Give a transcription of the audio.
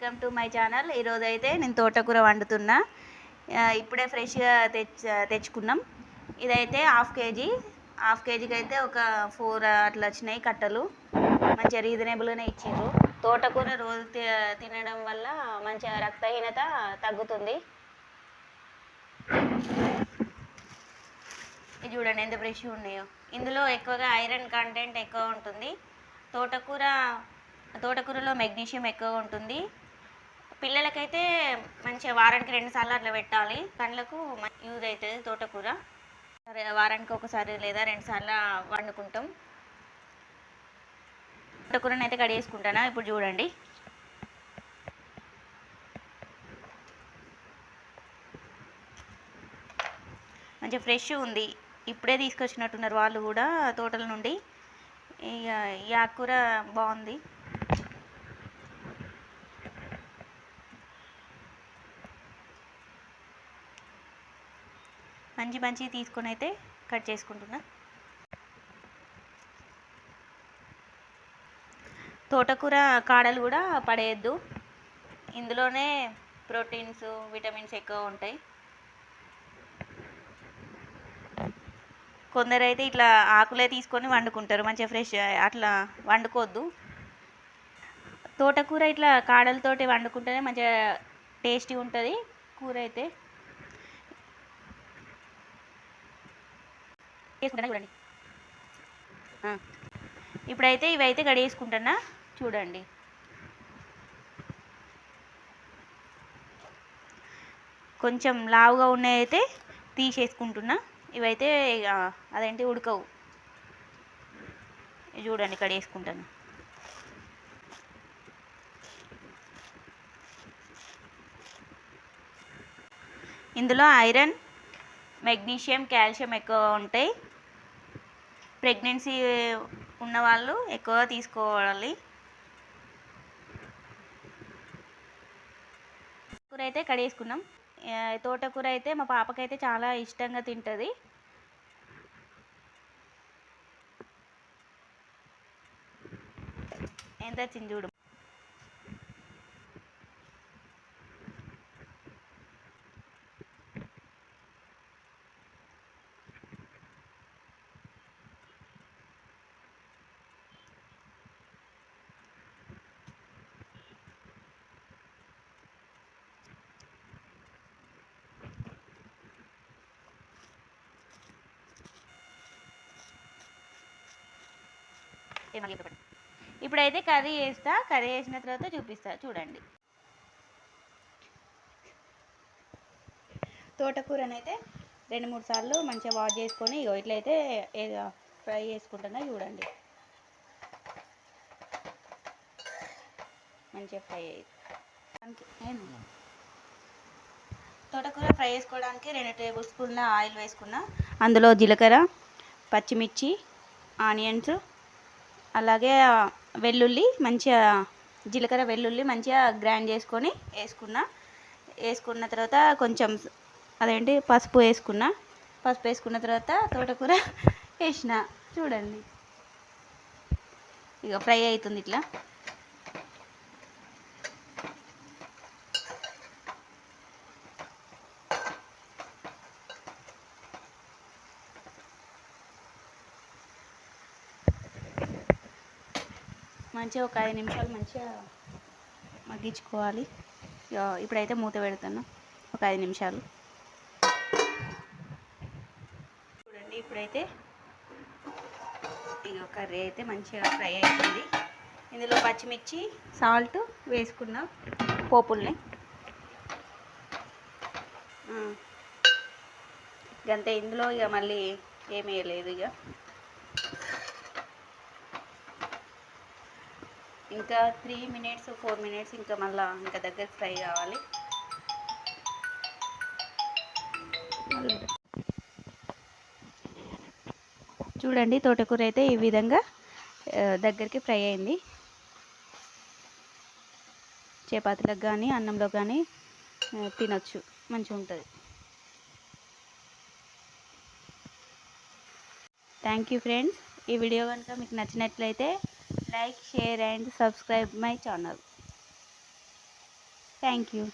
Welcome to my channel. ఈరోజు అయితే నేను తోటకూర వండుతున్నా. ఇప్పుడే ఫ్రెష్గా తెచ్చ తెచ్చుకున్నాం. ఇదైతే హాఫ్ కేజీ. హాఫ్ కేజీకి అయితే ఒక ఫోర్ అట్లా వచ్చినాయి కట్టలు. మంచిగా రీజనబుల్గానే ఇచ్చారు తోటకూర రోజు తినడం వల్ల మంచిగా రక్తహీనత తగ్గుతుంది. ఇది చూడండి ఎంత ఫ్రెష్గా ఉన్నాయో. ఇందులో ఎక్కువగా ఐరన్ కంటెంట్ ఎక్కువ ఉంటుంది. తోటకూర తోటకూరలో మెగ్నీషియం ఎక్కువ ఉంటుంది. పిల్లలకైతే మంచిగా వారానికి రెండు సార్లు అట్లా పెట్టాలి. కళ్ళకు యూజ్ అవుతుంది తోటకూర. వారానికి ఒకసారి లేదా రెండు సార్లు వండుకుంటాం. తోటకూరని అయితే కడిగేసుకుంటానా ఇప్పుడు చూడండి. మంచిగా ఫ్రెష్ ఉంది. ఇప్పుడే తీసుకొచ్చినట్టున్నారు వాళ్ళు కూడా తోటల నుండి. ఇక ఈ ఆకుకూర బాగుంది. మంచి మంచి తీసుకొని అయితే కట్ చేసుకుంటున్నా. తోటకూర కాడలు కూడా పడేయద్దు. ఇందులోనే ప్రోటీన్స్ విటమిన్స్ ఎక్కువ ఉంటాయి. కొందరు అయితే ఇట్లా ఆకులే తీసుకొని వండుకుంటారు మంచిగా ఫ్రెష్ అట్లా వండుకోవద్దు. తోటకూర ఇట్లా కాడలతోటి వండుకుంటేనే మంచిగా టేస్టీ ఉంటుంది కూర అయితే. వేసుకుంటానా చూడండి. ఇప్పుడైతే ఇవైతే గడేసుకుంటున్నా చూడండి. కొంచెం లావుగా ఉన్నాయైతే తీసేసుకుంటున్నా. ఇవైతే అదేంటి ఉడకవు. చూడండి ఇక్కడ వేసుకుంటాను ఇందులో ఐరన్ మెగ్నీషియం కాల్షియం ఎక్కువ ఉంటాయి. ప్రెగ్నెన్సీ ఉన్నవాళ్ళు ఎక్కువగా తీసుకోవాలి. కూర అయితే కడిగేసుకున్నాం. తోటకూర అయితే మా పాపకైతే చాలా ఇష్టంగా తింటుంది. ఎంత వచ్చింది చూడు. ఇప్పుడైతే కర్రీ వేస్తా కర్రీ వేసిన తర్వాత చూపిస్తా చూడండి. తోటకూరనైతే రెండు మూడు సార్లు మంచిగా వాష్ చేసుకొని ఇగో ఇట్లయితే ఫ్రై చేసుకుంటున్నా చూడండి. మంచిగా ఫ్రై అయ్యింది తోటకూర ఫ్రై చేసుకోవడానికి రెండు టేబుల్ స్పూన్ల ఆయిల్ వేసుకున్నా. అందులో జీలకర్ర పచ్చిమిర్చి ఆనియన్స్ అలాగే వెల్లుల్లి మంచిగా జీలకర్ర వెల్లుల్లి మంచిగా గ్రైండ్ చేసుకొని వేసుకున్నా. వేసుకున్న తర్వాత కొంచెం అదేంటి పసుపు వేసుకున్నా. పసుపు వేసుకున్న తర్వాత తోటకూర వేసిన. చూడండి. ఇక ఫ్రై అవుతుంది ఇట్లా. మంచిగా ఒక ఐదు నిమిషాలు మంచిగా మగ్గించుకోవాలి. ఇక ఇప్పుడైతే మూత పెడుతున్నా. ఒక ఐదు నిమిషాలు. చూడండి ఇప్పుడైతే ఇక కర్రీ అయితే మంచిగా ఫ్రై అవుతుంది ఇందులో పచ్చిమిర్చి సాల్ట్ వేసుకున్నాం పోపుల్ని. ఇకంతే ఇందులో ఇక మళ్ళీ ఏమీ వేయలేదు ఇక ఇంకా త్రీ మినిట్స్ ఫోర్ మినిట్స్ ఇంకా మళ్ళీ ఇంకా దగ్గర ఫ్రై కావాలి. చూడండి తోటకూర అయితే ఈ విధంగా దగ్గరికి ఫ్రై అయింది. చపాతీలకు కానీ అన్నంలో కానీ తినొచ్చు. మంచిగా ఉంటుంది. థ్యాంక్ యూ ఫ్రెండ్స్ ఈ వీడియో కనుక మీకు నచ్చినట్లయితే like share and subscribe my channel. Thank you.